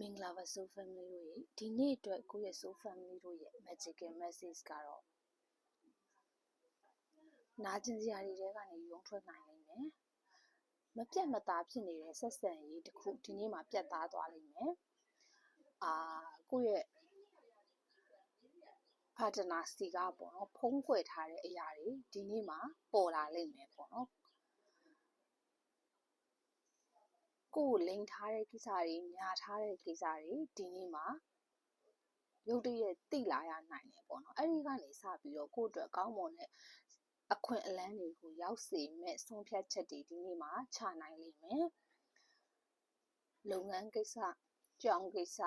မင်္ဂလာပါ Soul Family တို့ရေဒီနေ့အတွက်ကိုယ့်ရဲ့ Soul Family တို့ရဲ့ Magical Message ကတော့နာကျင်စရာတွေထဲကနေရုံထွက်နိုင်လိမ့်မယ်မပြတ်မသားဖြစ်နေတဲ့ဆက်ဆံရေးတစ်ခုဒီနေ့မှာပြတ်သားသွားလိမ့်မယ်အာကိုယ့်ရဲ့ partner စီကပေါ့နော်ဖုံးကွယ်ထားတဲ့အရာတွေဒီနေ့မှာပေါ်လာလိမ့်မယ်ပေါ့နော် ကိုယ်ကိုလိန်ထားတဲ့ကိစ္စတွေညာထားတဲ့ကိစ္စတွေဒီနေ့မှာရုတ်တရက်တိလာရနိုင်တယ်ပေါ့နော်အဲ့ဒီကနေစပြီးတော့ကိုယ့်အတွက်ကောင်းမွန်တဲ့အခွင့်အလမ်းတွေကိုရောက်စေမဲ့ဆုံးဖြတ်ချက်တွေဒီနေ့မှာချနိုင်လိမ့်မယ်လုပ်ငန်းကိစ္စကြောင်းကိစ္စ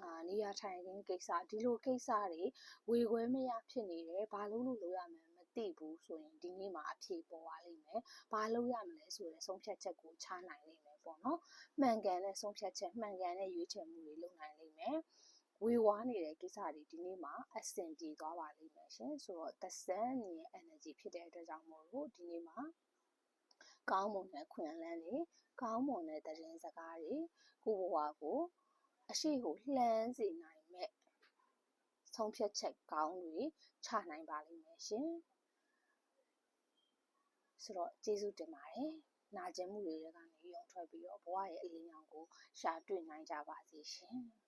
အာနေရာထိုင်ခင်းကိစ္စဒီလိုကိစ္စတွေဝေခွဲမရဖြစ်နေတယ်ဘာလို့လို့လုပ်ရမလဲမသိဘူးဆိုရင်ဒီနေ့မှာအဖြေပေါ်ပါလိမ့်မယ်ဘာလုပ်ရမလဲဆိုတဲ့ဆုံးဖြတ်ချက်ကိုချနိုင်လိမ့်မယ် ပေါ့နော်မှန်ကန်တဲ့ဆုံးဖြတ်ချက်မှန်ကန်တဲ့ရွေးချယ်မှုတွေလုပ်နိုင်လိမ့်မယ်ဝေဝါးနေတဲ့ကိစ္စတွေဒီနေ့မှာအဆင်ပြေသွားပါလိမ့်မယ်ရှင်ဆိုတော့ the sun ရဲ့ energy ဖြစ်တဲ့အတွက်ကြောင့်မို့လို့ဒီနေ့မှာကောင်းမွန်တဲ့ခွင့်အလန်းတွေကောင်းမွန်တဲ့သတင်းစကားတွေကိုဘဝကိုအရှိကိုလှမ်းစေနိုင်မဲ့ဆုံးဖြတ်ချက်ကောင်းတွေချနိုင်ပါလိမ့်မယ်ရှင်ဆိုတော့ကျေးဇူးတင်ပါတယ် နာကျင်မှုတွေကနေရုံထွက်ပြီးတော့ဘဝရဲ့အလင်းရောင်ကိုရှာတွေ့နိုင်ကြပါစေရှင်။